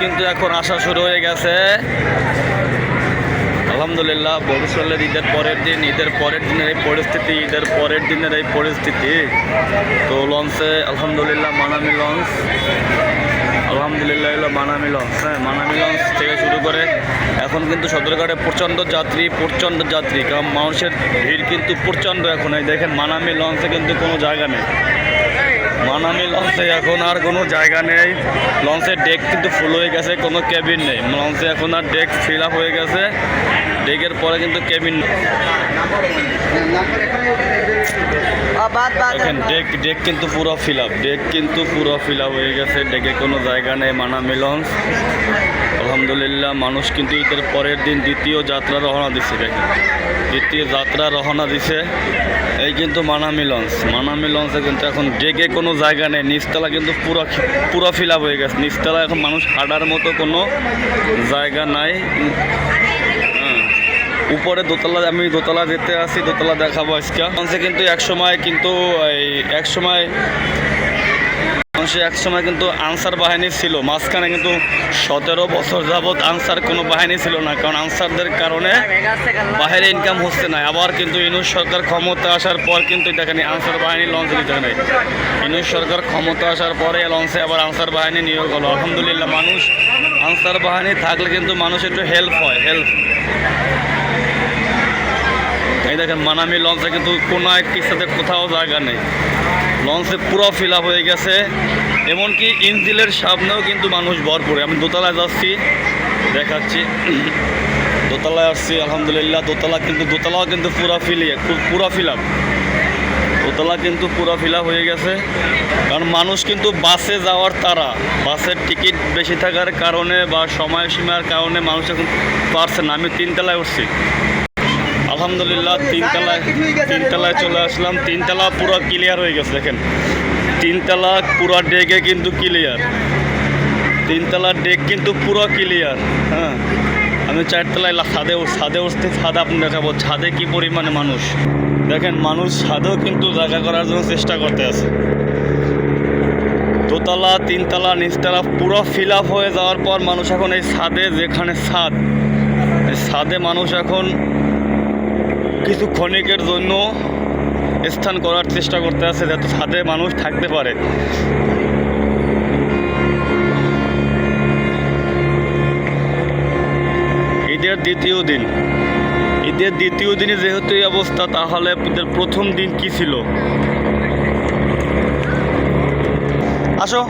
কিন্তু এখন আসা শুরু হয়ে গেছে। আলহামদুলিল্লাহ বরিশালের ঈদের পরের দিন, ঈদের পরের দিনের এই পরিস্থিতি, ঈদের পরের দিনের এই পরিস্থিতি। তো লঞ্চে, আলহামদুলিল্লাহ, মানামি লঞ্চ। আলহামদুলিল্লাহ এলো মানামি লঞ্চ। হ্যাঁ মানামি লঞ্চ থেকে শুরু করে এখন কিন্তু সদরঘাটে প্রচণ্ড যাত্রী প্রচণ্ড যাত্রী। কারণ মানুষের ভিড় কিন্তু প্রচণ্ড এখন। এই দেখেন, মানামি লঞ্চে কিন্তু কোনো জায়গা নেই। মানামি লঞ্চে এখন আর কোনো জায়গা নেই। লঞ্চের ডেক কিন্তু ফুল হয়ে গেছে কোনো কেবিন নেই। লঞ্চে এখন আর ডেক ফিল আপ হয়ে গেছে। ডেকের পরে কিন্তু কেবিন দেখেন ডেক ডেক কিন্তু পুরো ফিল আপ ডেক কিন্তু পুরো ফিল আপ হয়ে গেছে। ডেকে কোনো জায়গা নেই মানামি লঞ্চ। আলহামদুলিল্লাহ, মানুষ কিন্তু ঈদের পরের দিন দ্বিতীয় যাত্রা রওনা দিচ্ছে দেখেন। দ্বিতীয় যাত্রা রওনা দিছে। এই কিন্তু মানামি লঞ্চ। মানামি লঞ্চে কিন্তু এখন ডেকে কোনো জায়গা নেই। নিচতলা কিন্তু পুরো পুরো ফিল হয়ে গেছে। নিচতলা এখন মানুষ হাঁটার মতো কোনো জায়গা নাই। হ্যাঁ। উপরে দোতলা, আমি দোতলা যেতে আসি, দোতলা দেখাবো আজকে। লঞ্চে কিন্তু এক সময় কিন্তু এই এক সময় মানুষে এক সময় কিন্তু আনসার বাহিনী ছিল। মাঝখানে কিন্তু সতেরো বছর যাবৎ আনসার কোনো বাহিনী ছিল না, কারণ আনসারদের কারণে বাইরে ইনকাম হচ্ছে না। আবার কিন্তু ইনুস সরকার ক্ষমতা আসার পর কিন্তু দেখেন আনসার বাহিনী লঞ্চ নিতে নেই। ইনুস সরকার ক্ষমতা আসার পরে লঞ্চে আবার আনসার বাহিনী নিয়োগ হলো। আলহামদুলিল্লাহ, মানুষ আনসার বাহিনী থাকলে কিন্তু মানুষ একটু হেল্প হয় হেল্প এই দেখেন, মানামি লঞ্চে কিন্তু কোনো একটির সাথে কোথাও জায়গা নেই। লঞ্চে পুরো ফিল আপ হয়ে গেছে। এমনকি ইঞ্জিলের সামনেও কিন্তু মানুষ ভরপুর। আমি দোতলায় যাচ্ছি, দেখাচ্ছি। দোতলায় আসছি, আলহামদুলিল্লাহ। দোতলা কিন্তু, দোতলাও কিন্তু পুরো ফিল পুরো ফিল আপ দোতলা কিন্তু পুরো ফিল হয়ে গেছে। কারণ মানুষ কিন্তু বাসে যাওয়ার তারা বাসের টিকিট বেশি থাকার কারণে বা সময়সীমার কারণে মানুষ এখন পারছে না। আমি তিনতলায় উঠছি। আলহামদুলিল্লাহ, তিনতলায় তিনতলায় চলে আসলাম। তিনতলা পুরো ক্লিয়ার হয়ে গেছে, দেখেন। তিনতলা পুরো ডেকে কিন্তু ক্লিয়ার তিনতলার ডেক কিন্তু পুরো ক্লিয়ার হ্যাঁ। আমি চারতলায় ছাদে ছাদে উঠতে ছাদে আপনি দেখাবো। ছাদে কি পরিমাণে মানুষ? দেখেন, মানুষ ছাদেও কিন্তু জায়গা করার জন্য চেষ্টা করতে আছে। দোতলা, তিনতলা, নিচতলা পুরো ফিল আপ হয়ে যাওয়ার পর মানুষ এখন এই ছাদে, যেখানে ছাদ ছাদে মানুষ এখন কিছু ক্ষণিকের জন্য স্থান করার চেষ্টা করতে আছে যাতে ছাদে মানুষ থাকতে পারে। ঈদের দ্বিতীয় দিন। ঈদের দ্বিতীয় দিনে যেহেতু এই অবস্থা, তাহলে ঈদের প্রথম দিন কি ছিল? আসো।